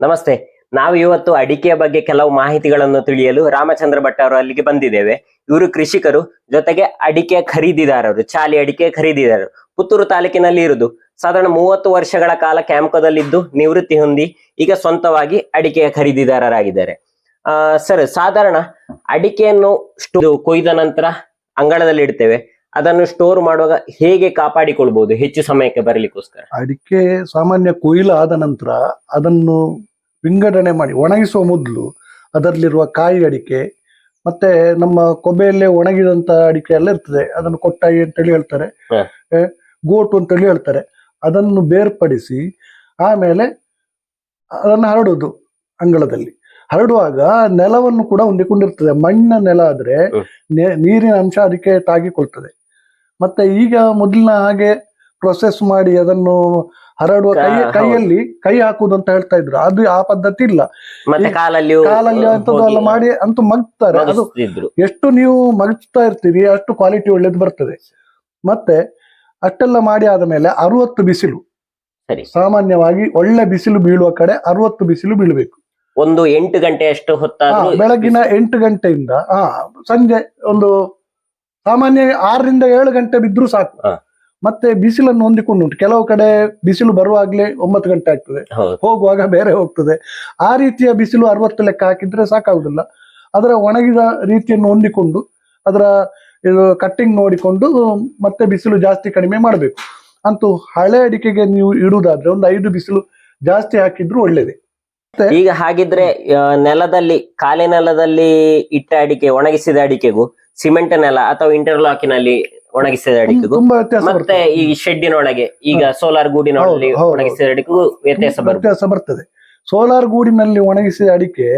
ನಮಸ್ತೆ. ನಾವು ಇವತ್ತು ಅಡಿಕೆಯ ಬಗ್ಗೆ ಕೆಲವು ಮಾಹಿತಿಗಳನ್ನು ತಿಳಿಯಲು ರಾಮಚಂದ್ರ ಭಟ್ ಅವರು ಅಲ್ಲಿಗೆ ಬಂದಿದ್ದೇವೆ. ಇವರು ಕೃಷಿಕರು, ಜೊತೆಗೆ ಅಡಿಕೆ ಖರೀದಿದಾರರು, ಚಾಲಿ ಅಡಿಕೆ ಖರೀದಿದಾರರು. ಪುತ್ತೂರು ತಾಲೂಕಿನಲ್ಲಿ ಇರುವುದು ಸಾಧಾರಣ ಮೂವತ್ತು ವರ್ಷಗಳ ಕಾಲ ಕ್ಯಾಂಪದಲ್ಲಿದ್ದು ನಿವೃತ್ತಿ ಹೊಂದಿ ಈಗ ಸ್ವಂತವಾಗಿ ಅಡಿಕೆಯ ಖರೀದಿದಾರರಾಗಿದ್ದಾರೆ. ಆ, ಸರ್, ಸಾಧಾರಣ ಅಡಿಕೆಯನ್ನು ಕೊಯ್ದ ನಂತರ ಅಂಗಳದಲ್ಲಿ ಇಡ್ತೇವೆ. ಅದನ್ನು ಸ್ಟೋರ್ ಮಾಡುವಾಗ ಹೇಗೆ ಕಾಪಾಡಿಕೊಳ್ಬಹುದು ಹೆಚ್ಚು ಸಮಯಕ್ಕೆ ಬರಲಿಕ್ಕೋಸ್ಕರ. ಅಡಿಕೆ ಸಾಮಾನ್ಯ ಕೊಯ್ಲು ಆದ ನಂತರ ಅದನ್ನು ವಿಂಗಡಣೆ ಮಾಡಿ ಒಣಗಿಸುವ ಮೊದಲು ಅದರಲ್ಲಿರುವ ಕಾಯಿ ಅಡಿಕೆ ಮತ್ತೆ ನಮ್ಮ ಕೊಬ್ಬೆಯಲ್ಲೇ ಒಣಗಿದಂತ ಅಡಿಕೆ ಎಲ್ಲ ಇರ್ತದೆ. ಅದನ್ನು ಕೊಟ್ಟಾಯಿ ಅಂತೇಳಿ ಹೇಳ್ತಾರೆ. ಗೋಟು ಅಂತ ಗೋಟು ಅಂತೇಳಿ ಹೇಳ್ತಾರೆ. ಅದನ್ನು ಬೇರ್ಪಡಿಸಿ ಆಮೇಲೆ ಅದನ್ನು ಹರಡುದು ಅಂಗಳದಲ್ಲಿ. ಹರಡುವಾಗ ನೆಲವನ್ನು ಕೂಡ ಹೊಂದಿಕೊಂಡಿರ್ತದೆ. ಮಣ್ಣಿನ ನೆಲ ಆದ್ರೆ ನೀರಿನ ಅಂಶ ಅದಕ್ಕೆ ತಾಗಿಕೊಳ್ತದೆ. ಮತ್ತೆ ಈಗ ಮೊದಲಿನ ಹಾಗೆ ಪ್ರೊಸೆಸ್ ಮಾಡಿ ಅದನ್ನು ಹರಡುವ ಕೈ ಕೈಯಲ್ಲಿ ಕೈ ಹಾಕುದು ಅಂತ ಹೇಳ್ತಾ ಇದ್ರು. ಅದು ಆ ಪದ್ಧತಿ ಇಲ್ಲ. ಮತ್ತೆ ಕಾಲಲ್ಲಿ ಎಲ್ಲ ಮಾಡಿ ಅಂತೂ ಮಗ್ತಾರೆ. ಅದು ಎಷ್ಟು ನೀವು ಮಗ್ತಾ ಇರ್ತೀರಿ ಅಷ್ಟು ಕ್ವಾಲಿಟಿ ಒಳ್ಳೇದು ಬರ್ತದೆ. ಮತ್ತೆ ಅಷ್ಟೆಲ್ಲ ಮಾಡಿ ಆದ ಮೇಲೆ ಅರುವತ್ತು ಬಿಸಿಲು. ಸಾಮಾನ್ಯವಾಗಿ ಒಳ್ಳೆ ಬಿಸಿಲು ಬೀಳುವ ಕಡೆ ಅರುವತ್ತು ಬಿಸಿಲು ಬೀಳಬೇಕು. ಒಂದು ಎಂಟು ಗಂಟೆಯಷ್ಟು ಹೊತ್ತಾದ್ರೂ ಬೆಳಗಿನ ಎಂಟು ಗಂಟೆಯಿಂದ ಹಾ ಸಂಜೆ ಒಂದು ಸಾಮಾನ್ಯ ಆರರಿಂದ ಏಳು ಗಂಟೆ ಬಿದ್ರು ಸಾಕು. ಮತ್ತೆ ಬಿಸಿಲನ್ನು ಹೊಂದಿಕೊಂಡು ಉಂಟು. ಕೆಲವು ಕಡೆ ಬಿಸಿಲು ಬರುವಾಗ್ಲೇ ಒಂಬತ್ತು ಗಂಟೆ ಆಗ್ತದೆ. ಹೋಗುವಾಗ ಬೇರೆ ಹೋಗ್ತದೆ. ಆ ರೀತಿಯ ಬಿಸಿಲು ಅರವತ್ತು ಲೆಕ್ಕ ಹಾಕಿದ್ರೆ ಸಾಕಾಗುದಿಲ್ಲ. ಅದರ ಒಣಗಿದ ರೀತಿಯನ್ನು ಹೊಂದಿಕೊಂಡು ಅದರ ಇದು ಕಟ್ಟಿಂಗ್ ನೋಡಿಕೊಂಡು ಮತ್ತೆ ಬಿಸಿಲು ಜಾಸ್ತಿ ಕಡಿಮೆ ಮಾಡಬೇಕು. ಅಂತೂ ಹಳೆ ಅಡಿಕೆಗೆ ನೀವು ಇಡುವುದಾದ್ರೆ ಒಂದು ಐದು ಬಿಸಿಲು ಜಾಸ್ತಿ ಹಾಕಿದ್ರು ಒಳ್ಳೇದೇ. ಈಗ ಹಾಗಿದ್ರೆ ನೆಲದಲ್ಲಿ ಖಾಲಿ ನೆಲದಲ್ಲಿ ಇಟ್ಟ ಅಡಿಕೆ ಒಣಗಿಸಿದ ಅಡಿಕೆಗೂ ಸಿಮೆಂಟ್ ನೆಲ ಅಥವಾ ಇಂಟರ್ಲಾಕಿನಲ್ಲಿ ಒಣಗಿಸಿದ ಅಡಿಕೆಗೂ ತುಂಬಾ ವ್ಯತ್ಯಾಸ ಮತ್ತೆ ಈ ಶೆಡ್ಡಿನ ಒಳಗೆ ಈಗ ಸೋಲಾರ್ ಗೂಡಿನ ಹೌದು, ಹೌದು, ಒಣಗಿಸಿದ ಅಡಿಕೆಗೂ ವ್ಯತ್ಯಾಸ ಬರುತ್ತೆ. ವ್ಯತ್ಯಾಸ ಬರ್ತದೆ. ಸೋಲಾರ್ ಗೂಡಿನಲ್ಲಿ ಒಣಗಿಸಿದ ಅಡಿಕೆ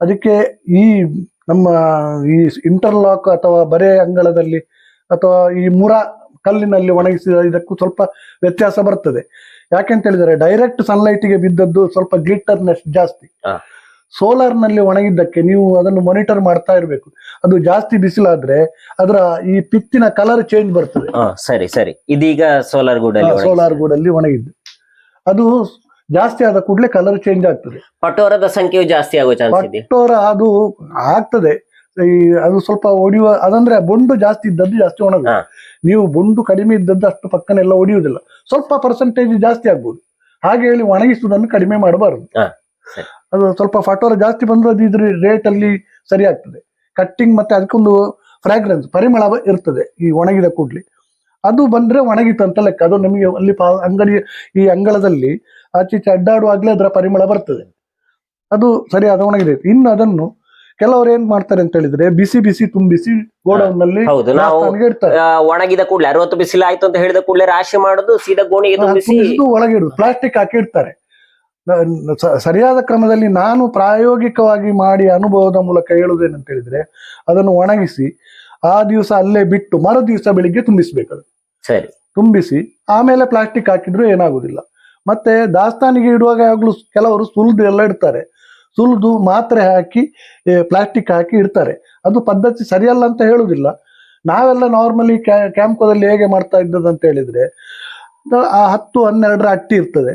ಅದಕ್ಕೆ ಈ ನಮ್ಮ ಈ ಇಂಟರ್ಲಾಕ್ ಅಥವಾ ಬರೆ ಅಂಗಳದಲ್ಲಿ ಅಥವಾ ಈ ಮುರ ಕಲ್ಲಿನಲ್ಲಿ ಒಣಗಿಸಿದ ಇದಕ್ಕೂ ಸ್ವಲ್ಪ ವ್ಯತ್ಯಾಸ ಬರ್ತದೆ. ಯಾಕೆಂತ ಹೇಳಿದ್ರೆ ಡೈರೆಕ್ಟ್ ಸನ್ಲೈಟಿಗೆ ಬಿದ್ದದ್ದು ಸ್ವಲ್ಪ ಗ್ಲಿಟರ್ನೆಸ್ ಜಾಸ್ತಿ. ಹಾ. ಸೋಲಾರ್ನಲ್ಲಿ ಒಣಗಿದ್ದಕ್ಕೆ ನೀವು ಅದನ್ನು ಮಾನಿಟರ್ ಮಾಡ್ತಾ ಇರಬೇಕು. ಅದು ಜಾಸ್ತಿ ಬಿಸಿಲಾದ್ರೆ ಅದರ ಈ ಪಿತ್ತಿನ ಕಲರ್ ಚೇಂಜ್ ಬರ್ತದೆ. ಸರಿ ಸರಿ. ಇದೀಗ ಸೋಲಾರ್ ಗೂಡಲ್ಲಿ ಸೋಲಾರ್. ಗೂಡಲ್ಲಿ ಒಣಗಿದ್ದು. ಅದು ಜಾಸ್ತಿ ಆದ ಕೂಡಲೇ ಕಲರ್ ಚೇಂಜ್ ಆಗ್ತದೆ. ಪಟೋರದ ಸಂಖ್ಯೆಯು ಜಾಸ್ತಿ ಆಗೋ ಚಾನ್ಸ್ ಇದೆ. ಪಟ್ಟೋರ ಅದು ಆಗ್ತದೆ. ಈ ಅದು ಸ್ವಲ್ಪ ಒಡೆಯುವ ಅದಂದ್ರೆ ಬೊಂಡು ಜಾಸ್ತಿ ಇದ್ದದ್ದು ಜಾಸ್ತಿ ಒಣಗ ನೀವು ಬೊಂಡು ಕಡಿಮೆ ಇದ್ದದ್ದು ಅಷ್ಟು ಪಕ್ಕನೆಲ್ಲ ಒಡೆಯುವುದಿಲ್ಲ. ಸ್ವಲ್ಪ ಪರ್ಸೆಂಟೇಜ್ ಜಾಸ್ತಿ ಆಗ್ಬೋದು. ಹಾಗೆ ಹೇಳಿ ಒಣಗಿಸುವುದನ್ನು ಕಡಿಮೆ ಮಾಡಬಾರದು. ಅದು ಸ್ವಲ್ಪ ಫಟೋರ ಜಾಸ್ತಿ ಬಂದ್ರೆ ಅದು ಇದ್ರ ರೇಟ್ ಅಲ್ಲಿ ಸರಿ ಆಗ್ತದೆ. ಕಟ್ಟಿಂಗ್ ಮತ್ತೆ ಅದಕ್ಕೊಂದು ಫ್ರಾಗ್ರೆನ್ಸ್ ಪರಿಮಳ ಇರ್ತದೆ ಈ ಒಣಗಿದ ಕೂಡ್ಲಿ. ಅದು ಬಂದ್ರೆ ಒಣಗಿತು ಅಂತ ಲೆಕ್ಕ. ಅದು ನಮಗೆ ಅಲ್ಲಿ ಅಂಗಡಿ ಈ ಅಂಗಳದಲ್ಲಿ ಆಚೆ ಈಚೆ ಅಡ್ಡಾಡುವಾಗ್ಲೇ ಅದರ ಪರಿಮಳ ಬರ್ತದೆ. ಅದು ಸರಿಯಾದ ಒಣಗಿದೆ. ಇನ್ನು ಅದನ್ನು ಕೆಲವರು ಏನ್ ಮಾಡ್ತಾರೆ ಅಂತ ಹೇಳಿದ್ರೆ ಬಿಸಿ ಬಿಸಿ ತುಂಬಿಸಿ ಗೋಡೌನ್ನಲ್ಲಿ ಒಣಗಿದ ಕೂಡಲೇ ಅರವತ್ತು ಬಿಸಿಲು ಆಯ್ತು ಅಂತ ಹೇಳಿದ ಕೂಡಲೇ ರಾಶಿ ಮಾಡುದು ಸೀದಾ ಗೋಣಿಗೆ ಒಳಗೆ ಇಡುದು. ಪ್ಲಾಸ್ಟಿಕ್ ಹಾಕಿ ಇಡ್ತಾರೆ. ಸರಿಯಾದ ಕ್ರಮದಲ್ಲಿ ನಾನು ಪ್ರಾಯೋಗಿಕವಾಗಿ ಮಾಡಿ ಅನುಭವದ ಮೂಲಕ ಹೇಳುವುದೇನಂತ ಹೇಳಿದ್ರೆ ಅದನ್ನು ಒಣಗಿಸಿ ಆ ದಿವಸ ಅಲ್ಲೇ ಬಿಟ್ಟು ಮರು ದಿವಸ ಬೆಳಿಗ್ಗೆ ತುಂಬಿಸಬೇಕು ಸರಿ. ತುಂಬಿಸಿ ಆಮೇಲೆ ಪ್ಲಾಸ್ಟಿಕ್ ಹಾಕಿದ್ರು ಏನಾಗುದಿಲ್ಲ. ಮತ್ತೆ ದಾಸ್ತಾನಿಗೆ ಇಡುವಾಗ ಯಾವಾಗಲೂ ಕೆಲವರು ಸುಲಿದು ಎಲ್ಲ ಇಡ್ತಾರೆ. ಸುಲಿದು ಮಾತ್ರೆ ಹಾಕಿ ಪ್ಲಾಸ್ಟಿಕ್ ಹಾಕಿ ಇಡ್ತಾರೆ. ಅದು ಪದ್ಧತಿ ಸರಿಯಲ್ಲ ಅಂತ ಹೇಳುದಿಲ್ಲ. ನಾವೆಲ್ಲ ನಾರ್ಮಲಿ ಕ್ಯಾಂಪ್ಕೋದಲ್ಲಿ ಹೇಗೆ ಮಾಡ್ತಾ ಇದ್ದದ್ದು ಅಂತ ಹೇಳಿದ್ರೆ ಆ ಹತ್ತು ಹನ್ನೆರಡರ ಅಟ್ಟಿ ಇರ್ತದೆ.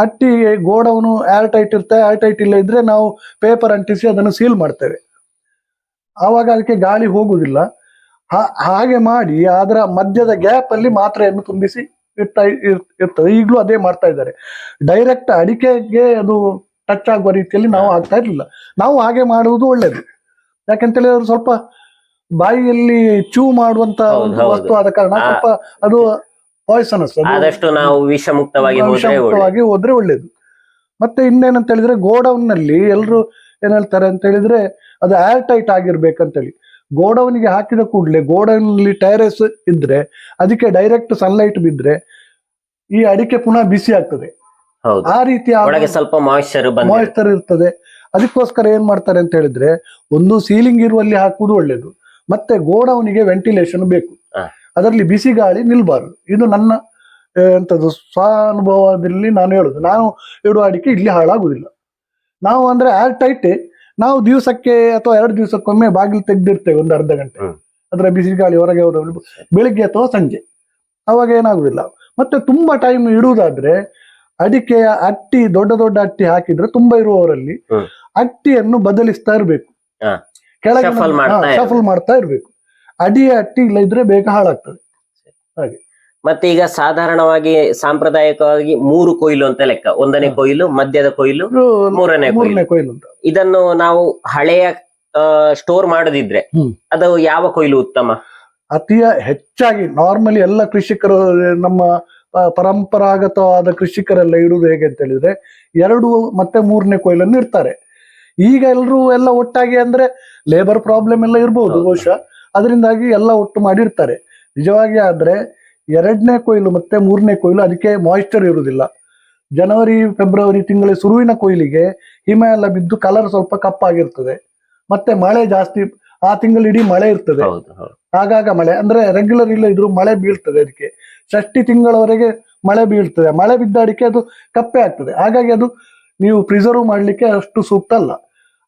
ಅಟ್ಟಿ ಗೋಡೌನು ಏರ್ ಟೈಟ್ ಇರುತ್ತೆ ಏರ್ ಟೈಟ್ ಇಲ್ಲ ಇದ್ರೆ ನಾವು ಪೇಪರ್ ಅಂಟಿಸಿ ಅದನ್ನು ಸೀಲ್ ಮಾಡ್ತೇವೆ. ಆವಾಗ ಅದಕ್ಕೆ ಗಾಳಿ ಹೋಗುವುದಿಲ್ಲ. ಹಾಗೆ ಮಾಡಿ ಅದರ ಮಧ್ಯದ ಗ್ಯಾಪ್ ಅಲ್ಲಿ ಮಾತ್ರೆಯನ್ನು ತುಂಬಿಸಿ ಇರ್ತಾ ಇರ್- ಇರ್ತದೆ. ಈಗಲೂ ಅದೇ ಮಾಡ್ತಾ ಇದ್ದಾರೆ. ಡೈರೆಕ್ಟ್ ಅಡಿಕೆಗೆ ಅದು ಟಚ್ ಆಗುವ ರೀತಿಯಲ್ಲಿ ನಾವು ಆಗ್ತಾ ಇರ್ಲಿಲ್ಲ. ನಾವು ಹಾಗೆ ಮಾಡುವುದು ಒಳ್ಳೇದು. ಯಾಕಂತ ಅವರು ಸ್ವಲ್ಪ ಬಾಯಿಯಲ್ಲಿ ಚೂ ಮಾಡುವಂತ ಒಂದು ವಸ್ತು ಆದ ಕಾರಣ ಸ್ವಲ್ಪ ಅದು ಪಾಯ್ಸನಸ್ ಆದಷ್ಟು ನಾವು ವಿಷಮುಕ್ತವಾಗಿ ವಿಷಮುಕ್ತವಾಗಿ ಹೋದ್ರೆ ಒಳ್ಳೇದು. ಮತ್ತೆ ಇನ್ನೇನಂತ ಹೇಳಿದ್ರೆ ಗೋಡೌನ್ನಲ್ಲಿ ಎಲ್ರು ಏನ್ ಹೇಳ್ತಾರೆ ಅಂತ ಹೇಳಿದ್ರೆ ಅದು ಏರ್ ಟೈಟ್ ಆಗಿರ್ಬೇಕಂತೇಳಿ. ಗೋಡೌನ್ಗೆ ಹಾಕಿದ ಕೂಡಲೇ ಗೋಡೌನ್ನಲ್ಲಿ ಟೈರಸ್ ಇದ್ರೆ ಅದಕ್ಕೆ ಡೈರೆಕ್ಟ್ ಸನ್ಲೈಟ್ ಬಿದ್ರೆ ಈ ಅಡಿಕೆ ಪುನಃ ಬಿಸಿ ಆಗ್ತದೆ. ಆ ರೀತಿ ಸ್ವಲ್ಪ ಮಾಯಿಶ್ಚರ್ ಮಾಯಿಶ್ಚರ್ ಇರ್ತದೆ. ಅದಕ್ಕೋಸ್ಕರ ಏನ್ ಮಾಡ್ತಾರೆ ಅಂತ ಹೇಳಿದ್ರೆ ಒಂದು ಸೀಲಿಂಗ್ ಇರುವಲ್ಲಿ ಹಾಕುವುದು ಒಳ್ಳೇದು. ಮತ್ತೆ ಗೋಡೌನಿಗೆ ವೆಂಟಿಲೇಷನ್ ಬೇಕು. ಅದರಲ್ಲಿ ಬಿಸಿ ಗಾಳಿ ನಿಲ್ಬಾರ್ದು. ಇದು ನನ್ನ ಎಂಥದ್ದು ಸ್ವಾನುಭವದಲ್ಲಿ ನಾನು ಹೇಳುದು. ನಾನು ಇಡುವ ಅಡಿಕೆ ಇಲ್ಲಿ ಹಾಳಾಗುದಿಲ್ಲ ನಾವು ಅಂದ್ರೆ ಆರ್ ಟೈಟ್ ನಾವು ದಿವಸಕ್ಕೆ ಅಥವಾ ಎರಡು ದಿವಸಕ್ಕೊಮ್ಮೆ ಬಾಗಿಲು ತೆಗ್ದಿರ್ತೇವೆ ಒಂದು ಅರ್ಧ ಗಂಟೆ. ಅದರ ಬಿಸಿ ಗಾಳಿ ಹೊರಗೆ ಹೋದ ಬೆಳಿಗ್ಗೆ ಅಥವಾ ಸಂಜೆ. ಅವಾಗ ಏನಾಗುದಿಲ್ಲ ಮತ್ತೆ ತುಂಬಾ ಟೈಮ್ ಇಡುವುದಾದ್ರೆ ಅಡಿಕೆಯ ಅಟ್ಟಿ ದೊಡ್ಡ ದೊಡ್ಡ ಅಟ್ಟಿ ಹಾಕಿದ್ರೆ ತುಂಬಾ ಇರುವವರಲ್ಲಿ ಅಟ್ಟಿಯನ್ನು ಬದಲಿಸ್ತಾ ಇರ್ಬೇಕು. ಕೆಳಗೆ. ಶಫಲ್ ಮಾಡ್ತಾ ಇರ್ಬೇಕು. ಅಡಿಯ ಅಟ್ಟಿ ಇದ್ರೆ ಬೇಗ ಹಾಳಾಗ್ತದೆ. ಹಾಗೆ. ಮತ್ತೆ ಈಗ ಸಾಧಾರಣವಾಗಿ ಸಾಂಪ್ರದಾಯಿಕವಾಗಿ ಮೂರು ಕೊಯ್ಲು ಅಂತ ಲೆಕ್ಕ. ಒಂದನೇ. ಕೊಯ್ಲು ಮಧ್ಯದ ಕೊಯ್ಲು ಮೂರನೇ ಕೊಯ್ಲು. ಮೂರನೇ ಕೊಯ್ಲು ಅಂತ. ಇದನ್ನು ನಾವು ಹಳೆಯ ಸ್ಟೋರ್ ಮಾಡದಿದ್ರೆ ಅದು ಯಾವ ಕೊಯ್ಲು ಉತ್ತಮ? ಅತಿಯ ಹೆಚ್ಚಾಗಿ ನಾರ್ಮಲಿ ಎಲ್ಲ ಕೃಷಿಕರು ನಮ್ಮ ಪರಂಪರಾಗತವಾದ ಕೃಷಿಕರೆಲ್ಲ ಇಡುವುದು ಹೇಗೆ ಅಂತ ಹೇಳಿದ್ರೆ ಎರಡು ಮತ್ತೆ ಮೂರನೇ ಕೊಯ್ಲನ್ನು ಇರ್ತಾರೆ ಈಗ ಎಲ್ಲರೂ ಎಲ್ಲ ಒಟ್ಟಾಗಿ ಅಂದ್ರೆ ಲೇಬರ್ ಪ್ರಾಬ್ಲಮ್ ಎಲ್ಲ ಇರ್ಬೋದು ಬಹುಶಃ. ಅದರಿಂದಾಗಿ ಎಲ್ಲ ಒಟ್ಟು ಮಾಡಿರ್ತಾರೆ. ನಿಜವಾಗಿ ಆದ್ರೆ ಎರಡನೇ ಕೊಯ್ಲು ಮತ್ತೆ ಮೂರನೇ ಕೊಯ್ಲು ಅದಕ್ಕೆ ಮಾಯಿಶ್ಚರ್ ಇರುವುದಿಲ್ಲ. ಜನವರಿ ಫೆಬ್ರವರಿ ತಿಂಗಳ ಶುರುವಿನ ಕೊಯ್ಲಿಗೆ ಹಿಮ ಎಲ್ಲ ಬಿದ್ದು ಕಲರ್ ಸ್ವಲ್ಪ ಕಪ್ಪಾಗಿರ್ತದೆ ಮತ್ತೆ ಮಳೆ ಜಾಸ್ತಿ ಆ ತಿಂಗಳಿಡೀ ಮಳೆ ಇರ್ತದೆ. ಆಗಾಗ ಮಳೆ ಅಂದ್ರೆ ರೆಗ್ಯುಲರ್ ಇಲ್ಲ ಇದ್ರು ಮಳೆ ಬೀಳ್ತದೆ ಅದಕ್ಕೆ. ಷಷ್ಟಿ ತಿಂಗಳವರೆಗೆ ಮಳೆ ಬೀಳ್ತದೆ. ಮಳೆ ಬಿದ್ದ ಅಡಿಕೆ ಅದು ಕಪ್ಪೆ ಆಗ್ತದೆ. ಹಾಗಾಗಿ ಅದು ನೀವು ಪ್ರಿಸರ್ವ್ ಮಾಡಲಿಕ್ಕೆ ಅಷ್ಟು ಸೂಕ್ತ ಅಲ್ಲ.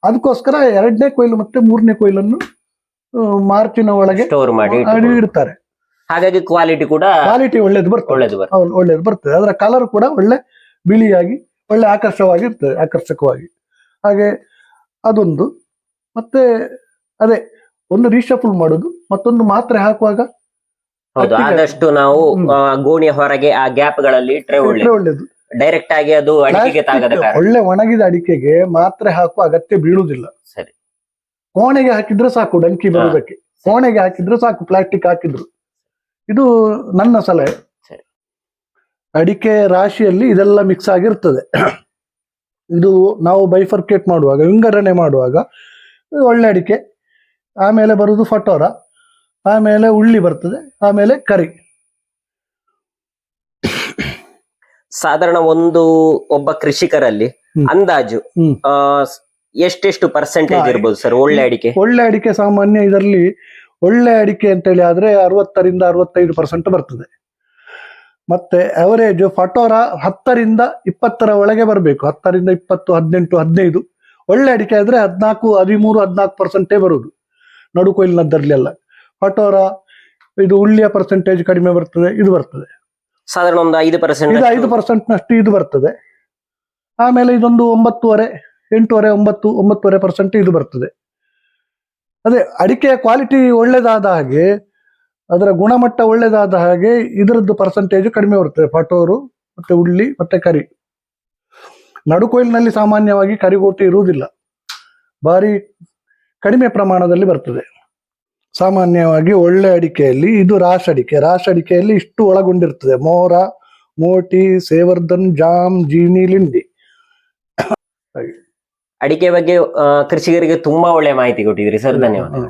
ಅದಕ್ಕೋಸ್ಕರ ಎರಡನೇ ಕೊಯ್ಲು ಮತ್ತೆ ಮೂರನೇ ಕೊಯ್ಲನ್ನು ಮಾರ್ಚಿನ ಒಳಗೆ ಸ್ಟೋರ್ ಮಾಡಿ ಇಡ್ತಾರೆ. ಹಾಗಾಗಿ ಕ್ವಾಲಿಟಿ ಕೂಡ ಕ್ವಾಲಿಟಿ ಒಳ್ಳೇದು ಬರ್ತದೆ. ಒಳ್ಳೇದು ಬರ್ತದೆ. ಒಳ್ಳೇದು ಬರ್ತದೆ. ಅದರ ಕಲರ್ ಕೂಡ ಒಳ್ಳೆ ಬಿಳಿಯಾಗಿ ಒಳ್ಳೆ ಆಕರ್ಷವಾಗಿ ಇರ್ತದೆ ಆಕರ್ಷಕವಾಗಿ. ಹಾಗೆ ಅದೊಂದು. ಮತ್ತೆ ಅದೇ ಒಂದು ರೀಶಫುಲ್ ಮಾಡುದು ಮತ್ತೊಂದು ಮಾತ್ರೆ ಹಾಕುವಾಗ ಹೌದು ಆದಷ್ಟು ನಾವು ಗೋಣಿಯ ಹೊರಗೆ ಆ ಗ್ಯಾಪ್ಗಳಲ್ಲಿ ಇಟ್ಟರೆ ಒಳ್ಳೇದು. ಡೈರೆಕ್ಟ್ ಆಗಿ ಅದು ಅಡಿಕೆಗೆ ಒಳ್ಳೆ ಒಣಗಿದ ಅಡಿಕೆಗೆ ಮಾತ್ರೆ ಹಾಕುವ ಅಗತ್ಯ ಬೀಳುವುದಿಲ್ಲ. ಸರಿ. ಕೋಣೆಗೆ ಹಾಕಿದ್ರೆ ಸಾಕು ಡಂಕಿ ಬರೋದಕ್ಕೆ ಕೋಣೆಗೆ ಹಾಕಿದ್ರೆ ಸಾಕು ಪ್ಲಾಸ್ಟಿಕ್ ಹಾಕಿದ್ರು. ಇದು ನನ್ನ ಸಲಹೆ. ಅಡಿಕೆ ರಾಶಿಯಲ್ಲಿ ಇದೆಲ್ಲ ಮಿಕ್ಸ್ ಆಗಿರ್ತದೆ. ಇದು ನಾವು ಬೈಫರ್ಕೇಟ್ ಮಾಡುವಾಗ ವಿಂಗಡಣೆ ಮಾಡುವಾಗ ಒಳ್ಳೆ ಅಡಿಕೆ. ಆಮೇಲೆ ಬರುವುದು ಫಟೋರ ಆಮೇಲೆ ಉಳ್ಳಿ ಬರ್ತದೆ ಆಮೇಲೆ ಕರಿ. ಸಾಧಾರಣ ಒಂದು ಒಬ್ಬ ಕೃಷಿಕರಲ್ಲಿ ಅಂದಾಜು ಎಷ್ಟೆಷ್ಟು ಪರ್ಸೆಂಟೇಜ್ ಇರ್ಬೋದು ಸರ್ ಒಳ್ಳೆ ಅಡಿಕೆ? ಒಳ್ಳೆ ಅಡಿಕೆ ಸಾಮಾನ್ಯ ಇದರಲ್ಲಿ ಒಳ್ಳೆ ಅಡಿಕೆ ಅಂತ ಹೇಳಿ ಆದ್ರೆ ಅರವತ್ತರಿಂದ ಅರವತ್ತೈದು ಪರ್ಸೆಂಟ್ ಬರ್ತದೆ. ಮತ್ತೆ ಅವರೇಜ್ ಫಟೋರ ಹತ್ತರಿಂದ ಇಪ್ಪತ್ತರ ಒಳಗೆ ಬರಬೇಕು. ಹತ್ತರಿಂದ ಇಪ್ಪತ್ತು ಹದಿನೆಂಟು ಹದಿನೈದು. ಒಳ್ಳೆ ಅಡಿಕೆ ಆದ್ರೆ ಹದಿನಾಲ್ಕು ಹದಿಮೂರು ಹದಿನಾಲ್ಕು ಪರ್ಸೆಂಟೇ ಬರುವುದು ನಡು ಕೊಯ್ಲಿನದ್ದರಲ್ಲೆಲ್ಲ ಫಟೋರ ಇದು ಉಳ್ಳಿಯ ಪರ್ಸೆಂಟೇಜ್ ಕಡಿಮೆ ಬರ್ತದೆ ಇದು ಬರ್ತದೆ. ಸಾಧಾರಣ ಒಂದು ಐದು ಪರ್ಸೆಂಟ್ ಇದು ಐದು ಪರ್ಸೆಂಟ್ನಷ್ಟು ಇದು ಬರ್ತದೆ. ಆಮೇಲೆ ಇದೊಂದು ಒಂಬತ್ತುವರೆ ಎಂಟೂವರೆ, ಒಂಬತ್ತು, ಒಂಬತ್ತುವರೆ ಪರ್ಸೆಂಟ್ ಇದು ಬರ್ತದೆ. ಅದೇ ಅಡಿಕೆಯ ಕ್ವಾಲಿಟಿ ಒಳ್ಳೆದಾದ ಹಾಗೆ, ಅದರ ಗುಣಮಟ್ಟ ಒಳ್ಳೆದಾದ ಹಾಗೆ ಇದರದ್ದು ಪರ್ಸೆಂಟೇಜ್ ಕಡಿಮೆ ಬರ್ತದೆ. ಪಟೋರು, ಮತ್ತೆ ಉಳ್ಳಿ, ಮತ್ತೆ ಕರಿ. ನಡುಕೊಯ್ಲಿನಲ್ಲಿ ಸಾಮಾನ್ಯವಾಗಿ ಕರಿಗೋಟಿ ಇರುವುದಿಲ್ಲ. ಭಾರಿ ಕಡಿಮೆ ಪ್ರಮಾಣದಲ್ಲಿ ಬರ್ತದೆ. ಸಾಮಾನ್ಯವಾಗಿ ಒಳ್ಳೆ ಅಡಿಕೆಯಲ್ಲಿ ಇದು ರಾಶ್ ಅಡಿಕೆ. ರಾಶ್ ಅಡಿಕೆಯಲ್ಲಿ ಇಷ್ಟು ಒಳಗೊಂಡಿರ್ತದೆ. ಮೋರ, ಮೋಟಿ, ಸೇವರ್ಧನ್, ಜಾಮ್, ಜೀನಿ, ಲಿಂಡಿ. ಅಡಿಕೆ ಬಗ್ಗೆ ಕೃಷಿಕರಿಗೆ ತುಂಬಾ ಒಳ್ಳೆ ಮಾಹಿತಿ ಕೊಟ್ಟಿದ್ರಿ ಸರ್ ಧನ್ಯವಾದ